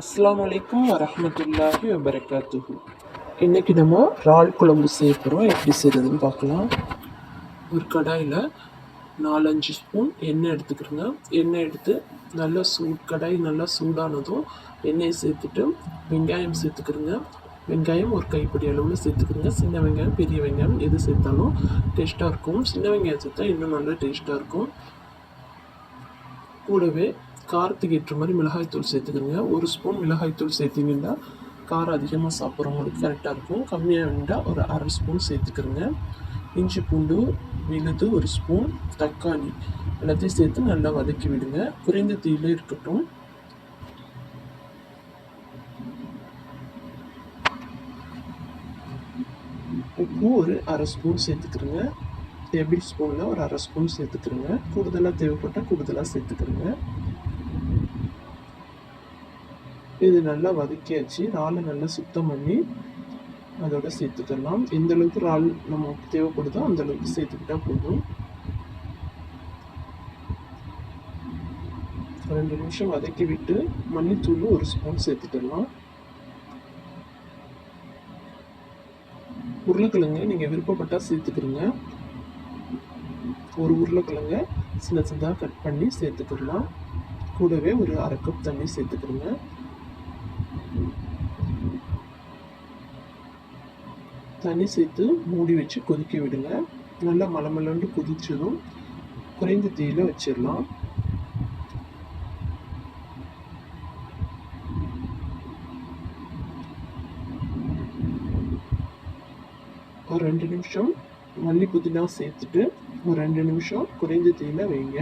அஸ்லாம் வலைக்கம் வரமத்துல்லாஹி வபரகாத்துஹு. இன்றைக்கி நம்ம இறால் குழம்பு செய்ய போகிறோம் எப்படி செய்கிறதுன்னு பார்க்கலாம். ஒரு கடாயில் நாலஞ்சு ஸ்பூன் எண்ணெய் எடுத்துக்கிறோங்க. எண்ணெய் எடுத்து நல்லா சூட் கடாய் நல்லா சூடானதும் எண்ணெயை சேர்த்துட்டு வெங்காயம் சேர்த்துக்கிறோங்க. வெங்காயம் ஒரு கைப்பிடி அளவில் சேர்த்துக்கிறோங்க. சின்ன வெங்காயம் பெரிய வெங்காயம் எது சேர்த்தாலும் டேஸ்ட்டாக இருக்கும். சின்ன வெங்காயம் சேர்த்தா இன்னும் நல்லா டேஸ்ட்டாக இருக்கும். கூடவே காரத்துக்கு ஏற்ற மாதிரி மிளகாய்த்தூள் சேர்த்துக்கோங்க. ஒரு ஸ்பூன் மிளகாய்த்தூள் சேர்த்திங்கன்னா காரம் அதிகமாக சாப்பிட்றவங்களுக்கு கரெக்டாக இருக்கும். கம்மியாக வேண்டால் ஒரு அரை ஸ்பூன் சேர்த்துக்கிறோங்க இஞ்சி பூண்டு விழுது ஒரு ஸ்பூன் தக்காளி எல்லாத்தையும் சேர்த்து நல்லா வதக்கி விடுங்க. குறைந்த தீயில இருக்கட்டும். உப்பு ஒரு அரை ஸ்பூன் சேர்த்துக்கிறோங்க டேபிள் ஸ்பூனில் ஒரு அரை ஸ்பூன் சேர்த்துக்கிறோங்க கூடுதலாக தேவைப்பட்டால் கூடுதலாக சேர்த்துக்கிறோங்க இது நல்லா வதக்கியாச்சு. இறாலை நல்லா சுத்தம் பண்ணி அதோட சேர்த்துக்கலாம். எந்த அளவுக்கு இறால் நமக்கு தேவைப்படுதோ அந்த அளவுக்கு சேர்த்துக்கிட்டா போதும். ரெண்டு நிமிஷம் வதக்கி விட்டு மல்லித்தூள் ஒரு ஸ்பூன் சேர்த்துக்கலாம். உருளைக்கிழங்கு நீங்கள் விருப்பப்பட்டால் சேர்த்துக்கிறீங்க ஒரு உருளைக்கிழங்க சின்ன சின்னதாக கட் பண்ணி சேர்த்துக்கலாம் கூடவே ஒரு அரை கப் தண்ணி சேர்த்துக்கிறோங்க தண்ணி சேர்த்து மூடி வச்சு கொதிக்க விடுங்க. நல்லா மலமலண்டு கொதிச்சதும் குறைந்த தீயில வச்சிடலாம். ஒரு ரெண்டு நிமிஷம் மல்லி புதினா சேர்த்துட்டு ஒரு ரெண்டு நிமிஷம் குறைந்த தீயில வைங்க.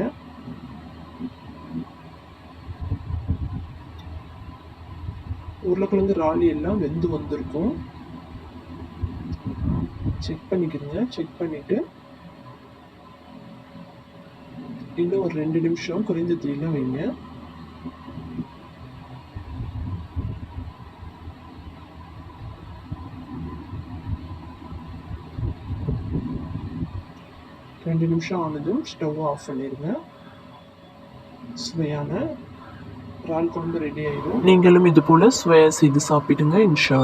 உருளைக்கிழங்கு ராலி எல்லாம் வெந்து வந்திருக்கும். செக் பண்ணிக்கிறீங்க செக் பண்ணிட்டு. இன்னும் ஒரு ரெண்டு நிமிஷம் குறைந்த தீயில வைங்க. ரெண்டு நிமிஷம் ஆனதும் ஸ்டவ் ஆஃப் பண்ணிடுங்க சுவையான பால் குழம்பு ரெடி ஆயிடும் நீங்களும் இது போல சுவையா செய்து சாப்பிடுங்க இன்ஷா